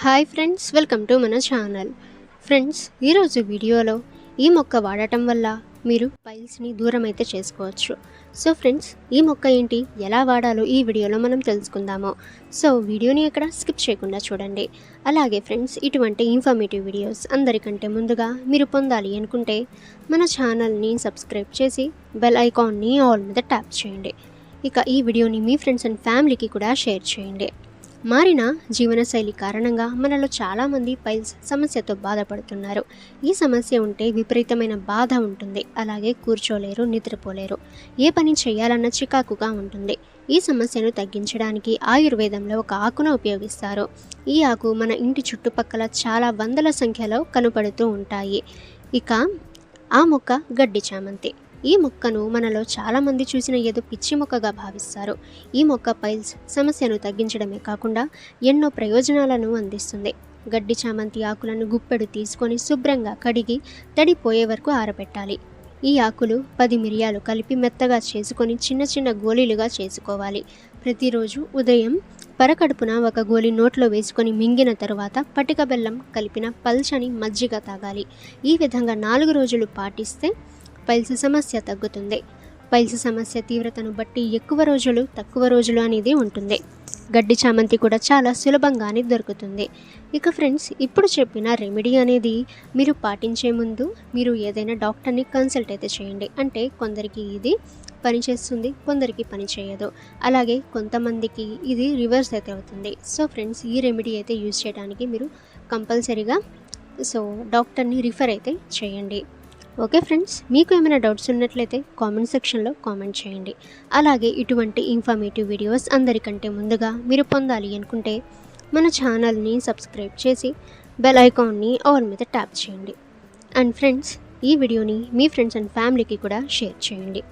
Hi friends welcome to మన channel friends ఈరోజు వీడియోలో ఈ మొక్క వాడటం వల్ల మీరు పైల్స్ని దూరం అయితే చేసుకోవచ్చు. సో ఫ్రెండ్స్ ఈ మొక్క ఏంటి ఎలా వాడాలో ఈ వీడియోలో మనం తెలుసుకుందాము. సో వీడియోని ఎక్కడ స్కిప్ చేయకుండా చూడండి. అలాగే ఫ్రెండ్స్ ఇటువంటి ఇన్ఫర్మేటివ్ వీడియోస్ అందరికంటే ముందుగా మీరు పొందాలి అనుకుంటే మన ఛానల్ని సబ్స్క్రైబ్ చేసి బెల్ ఐకాన్ని ఆల్ మీద ట్యాప్ చేయండి. ఇక ఈ వీడియోని మీ ఫ్రెండ్స్ అండ్ ఫ్యామిలీకి కూడా షేర్ చేయండి. మారిన జీవనశైలి కారణంగా మనలో చాలామంది పైల్స్ సమస్యతో బాధపడుతున్నారు. ఈ సమస్య ఉంటే విపరీతమైన బాధ ఉంటుంది. అలాగే కూర్చోలేరు నిద్రపోలేరు. ఏ పని చేయాలన్న చికాకుగా ఉంటుంది. ఈ సమస్యను తగ్గించడానికి ఆయుర్వేదంలో ఒక ఆకును ఉపయోగిస్తారు. ఈ ఆకు మన ఇంటి చుట్టుపక్కల చాలా వందల సంఖ్యలో కనపడుతూ ఉంటాయి. ఇక ఆ మొక్క గడ్డి చామంతి. ఈ మొక్కను మనలో చాలామంది చూసిన ఏదో పిచ్చి మొక్కగా భావిస్తారు. ఈ మొక్క పైల్స్ సమస్యను తగ్గించడమే కాకుండా ఎన్నో ప్రయోజనాలను అందిస్తుంది. గడ్డి చామంతి ఆకులను గుప్పెడు తీసుకొని శుభ్రంగా కడిగి తడిపోయే వరకు ఆరబెట్టాలి. ఈ ఆకులు పది మిరియాలు కలిపి మెత్తగా చేసుకొని చిన్న చిన్న గోళీలుగా చేసుకోవాలి. ప్రతిరోజు ఉదయం పరకడుపున ఒక గోలి నోట్లో వేసుకొని మింగిన తరువాత పటిక బెల్లం కలిపిన పల్చని మజ్జిగ తాగాలి. ఈ విధంగా నాలుగు రోజులు పాటిస్తే పైల్స్ సమస్య తగ్గుతుంది. పైల్స్ సమస్య తీవ్రతను బట్టి ఎక్కువ రోజులు తక్కువ రోజులు అనేది ఉంటుంది. గడ్డి చామంతి కూడా చాలా సులభంగానే దొరుకుతుంది. ఇక ఫ్రెండ్స్ ఇప్పుడు చెప్పిన రెమెడీ అనేది మీరు పాటించే ముందు మీరు ఏదైనా డాక్టర్ని కన్సల్ట్ అయితే చేయండి. అంటే కొందరికి ఇది పనిచేస్తుంది కొందరికి పని చేయదు. అలాగే కొంతమందికి ఇది రివర్స్ అయితే అవుతుంది. సో ఫ్రెండ్స్ ఈ రెమెడీ అయితే యూజ్ చేయడానికి మీరు కంపల్సరీగా సో డాక్టర్ని రిఫర్ అయితే చేయండి. ఓకే ఫ్రెండ్స్ మీకు ఏమైనా డౌట్స్ ఉన్నట్లయితే కామెంట్ సెక్షన్లో కామెంట్ చేయండి. అలాగే ఇటువంటి ఇన్ఫర్మేటివ్ వీడియోస్ అందరికంటే ముందుగా మీరు పొందాలి అనుకుంటే మన ఛానల్ని సబ్స్క్రైబ్ చేసి బెల్ ఐకాన్ని ఆల్ మీద ట్యాప్ చేయండి. అండ్ ఫ్రెండ్స్ ఈ వీడియోని మీ ఫ్రెండ్స్ అండ్ ఫ్యామిలీకి కూడా షేర్ చేయండి.